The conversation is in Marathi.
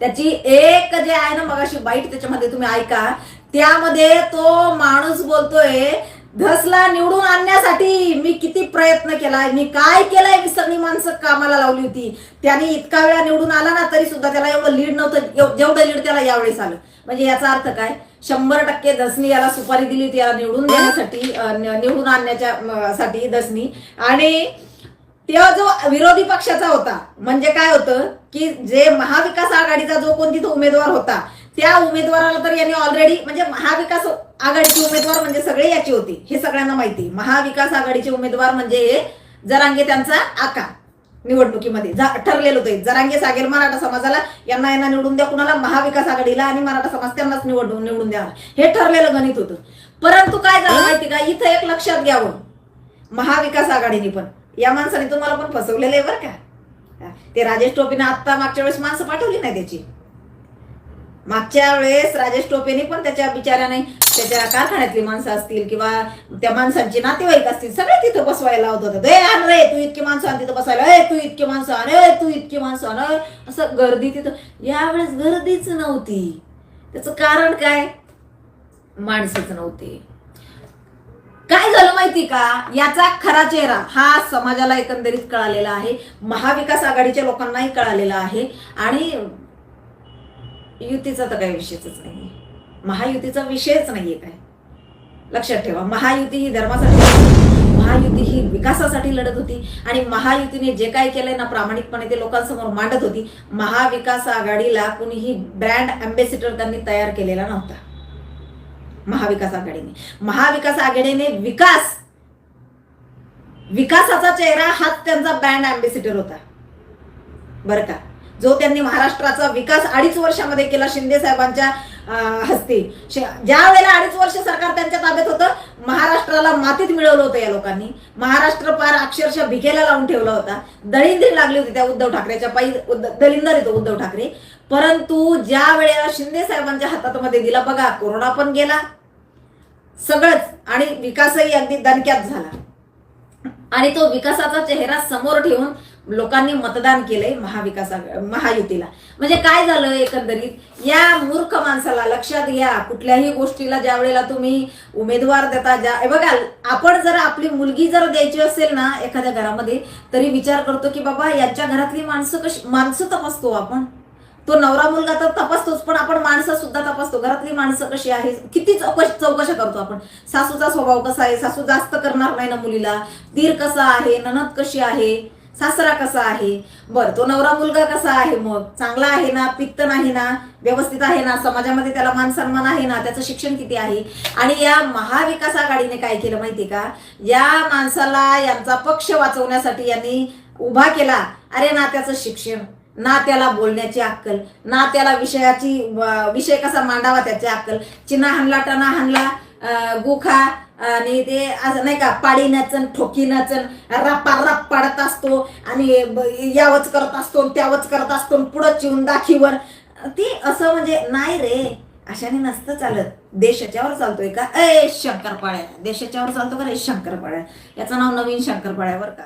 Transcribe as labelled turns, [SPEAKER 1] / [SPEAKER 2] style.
[SPEAKER 1] त्याची एक जे आहे ना मगाशी बाईट त्याच्यामध्ये तुम्ही ऐका त्यामध्ये तो माणूस बोलतोय धसला निवडून आणण्यासाठी मी किती प्रयत्न केलाय मी काय केलंय मी सगळी माणसं कामाला लावली होती. त्याने इतका वेळा निवडून आला ना तरी सुद्धा त्याला एवढं लीड नव्हतं जेवढं लीड त्याला यावेळेस आलं. म्हणजे याचा अर्थ काय? शंभर टक्के दसनी याला सुपारी दिली होती याला निवडून देण्यासाठी निवडून आणण्याच्या साठी दसनी आणि तेव्हा जो विरोधी पक्षाचा होता म्हणजे काय होतं की जे महाविकास आघाडीचा जो कोण तिथं उमेदवार होता त्या उमेदवाराला तर यांनी ऑलरेडी म्हणजे महाविकास आघाडीचे उमेदवार म्हणजे सगळे याचे होते हे सगळ्यांना माहिती. महाविकास आघाडीचे उमेदवार म्हणजे हे जरांगे त्यांचा आका निवडणुकीमध्ये ठरलेलं होतं जरांगे सागेल मराठा समाजाला यांना यांना निवडून द्या कुणाला? महाविकास आघाडीला आणि मराठा समाज त्यांनाच निवडून निवडून द्या. हे ठरलेलं गणित होतं. परंतु काय झालं माहिती का? इथं एक लक्षात घ्यावं. महाविकास आघाडीने पण. या माणसाने तुम्हाला पण फसवलेलं आहे बरं का? ते राजेश टोपेने आत्ता मागच्या वेळेस माणसं पाठवली नाही त्याची. मागच्या वेळेस राजेश टोपेने पण त्याच्या बिचाऱ्याने त्याच्या कारखान्यातली माणसं असतील किंवा त्या माणसांचे नातेवाईक असतील सगळे तिथं बसवायला लावत होतं. ए आण रे तू इतकी माणसं आण तिथं बसायला. ए तू इतकी माणसं आण ए तू इतकी माणसं आण. असं गर्दी तिथं. यावेळेस गर्दीच नव्हती. त्याचं कारण काय? माणसंच नव्हते. काय झालं माहिती का? याचा खरा चेहरा हा समाजाला एकंदरीत कळालेला आहे महाविकास आघाडीच्या लोकांनाही कळालेला आहे आणि युतीचा तर काही विषयच नाही महायुतीचा विषयच नाहीये काय? लक्षात ठेवा महायुती ही धर्मासाठी महायुती ही विकासासाठी लढत होती आणि महायुतीने जे काय केलंय ना प्रामाणिकपणे ते लोकांसमोर मांडत होती. महाविकास आघाडीला कुणीही ब्रँड अँबेसिडर त्यांनी तयार केलेला नव्हता. महाविकास आघाडीने. महाविकास आघाडीने विकास विकासाचा चेहरा हाच त्यांचा ब्रँड अँबेसिडर होता. बरं का? जो त्यांनी महाराष्ट्राचा विकास अडीच वर्षामध्ये केला शिंदे साहेबांच्या हस्ते. ज्या वेळेला अडीच वर्ष सरकार त्यांच्या ताब्यात होतं महाराष्ट्राला मातीत मिळवलं होतं या लोकांनी. महाराष्ट्र पार अक्षरशः भिकेला लावून ठेवला होता. दळिंदरी लागली होती त्या उद्धव ठाकरेच्या पायी उद्ध- दलिंदर येतो उद्धव ठाकरे. परंतु ज्या वेळेला शिंदे साहेबांच्या हातात मध्ये दिला बघा कोरोना पण गेला. सगळंच. आणि विकासही अगदी दणक्यात झाला. आणि तो विकासाचा चेहरा समोर ठेवून लोकांनी मतदान केलंय महाविकास महायुतीला. म्हणजे काय झालं एकंदरीत? या मूर्ख माणसाला लक्षात घ्या. कुठल्याही गोष्टीला ज्या वेळेला तुम्ही उमेदवार देता ज्या बघा आपण जर आपली मुलगी जर द्यायची असेल ना एखाद्या घरामध्ये तरी विचार करतो की बाबा यांच्या घरातली माणसं कशी माणसं तपासतो आपण. तो नवरा मुलगा तर तपासतोच पण आपण माणसं सुद्धा तपासतो. घरातली माणसं कशी आहे? किती चौकश चौकशा करतो आपण. सासूचा स्वभाव कसा आहे? सासू जास्त करणार नाही ना मुलीला? दीर कसा आहे? ननद कशी आहे? सासरा कसा आहे? बर तो नवरा मुलगा कसा आहे मग? चांगला आहे ना? पित्त नाही ना? व्यवस्थित आहे ना? समाजामध्ये त्याला मान सन्मान आहे ना? त्याचं शिक्षण किती आहे? आणि या महाविकास आघाडीने काय केलं माहिती का? या माणसाला यांचा पक्ष वाचवण्यासाठी यांनी उभा केला अरे ना त्याचं शिक्षण ना त्याला बोलण्याची अक्कल ना त्याला विषयाची विषय कसा मांडावा त्याची अक्कल. चिन्हा हाणला टना हाणला गुखा आणि ते असं नाही का पाडी नचन ठोकी नचन रप्पा रप पाडत असतो आणि यावच करत असतो त्यावच करत असतो पुढं चिवून दाखीवर. ती असं म्हणजे नाही रे अशाने नसतं चालत. देशाच्यावर चालतोय का? ए शंकरपाळ्या. देशाच्यावर चालतो का रे? शंकरपाळ्या. याचं नाव नवीन शंकरपाळ्यावर का.